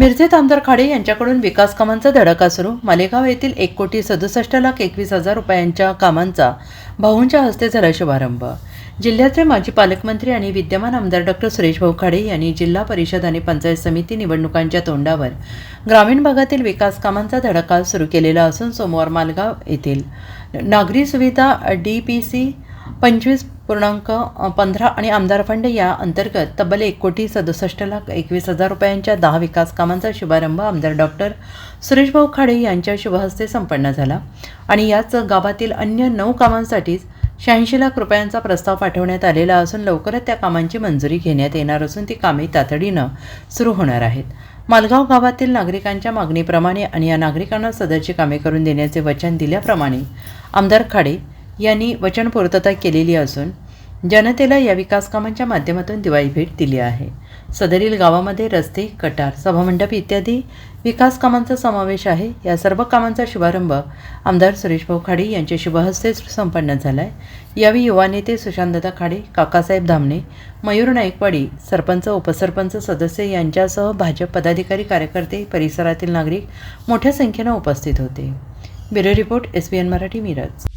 मिरजेत आमदार खाडे यांच्याकडून विकास कामांचा धडाका सुरू. मालेगाव येथील एक कोटी सदुसष्ट लाख एकवीस हजार रुपयांच्या कामांचा भाऊंच्या हस्ते झाला शुभारंभ. जिल्ह्याचे माजी पालकमंत्री आणि विद्यमान आमदार डॉक्टर सुरेश भाऊ खाडे यांनी जिल्हा परिषद आणि पंचायत समिती निवडणुकांच्या तोंडावर ग्रामीण भागातील विकास कामांचा धडाका सुरू केलेला असून सोमवार मालगाव येथील नागरी सुविधा डी पी सी पंचवीस पूर्णांक पंधरा आणि आमदार फंड या अंतर्गत तब्बल एक कोटी सदुसष्ट लाख एकवीस हजार रुपयांच्या दहा विकास कामांचा शुभारंभ आमदार डॉक्टर सुरेशभाऊ खाडे यांच्या शुभहस्ते संपन्न झाला. आणि याच गावातील अन्य नऊ कामांसाठीच शहाऐंशी लाख रुपयांचा प्रस्ताव पाठवण्यात आलेला असून लवकरच त्या कामांची मंजुरी घेण्यात येणार असून ती कामे तातडीनं सुरू होणार आहेत. मालगाव गावातील नागरिकांच्या मागणीप्रमाणे आणि या नागरिकांना सदरची कामे करून देण्याचे वचन दिल्याप्रमाणे आमदार खाडे यांनी वचन पूर्तता केलेली असून जनतेला या विकास कामांच्या माध्यमातून दिवाळी भेट दिली आहे. सदरील गावामध्ये रस्ते कटार सभामंडप इत्यादी विकास कामांचा समावेश आहे. या सर्व कामांचा शुभारंभ आमदार सुरेशभाऊ खाडे यांच्या शुभहस्ते संपन्न झाला आहे यावेळी युवा नेते सुशांतदा खाडे काकासाहेब धामणे मयूर नाईकवाडी सरपंच उपसरपंच सदस्य यांच्यासह भाजप पदाधिकारी कार्यकर्ते परिसरातील नागरिक मोठ्या संख्येनं उपस्थित होते. Bureau report S B N Marathi Miraj.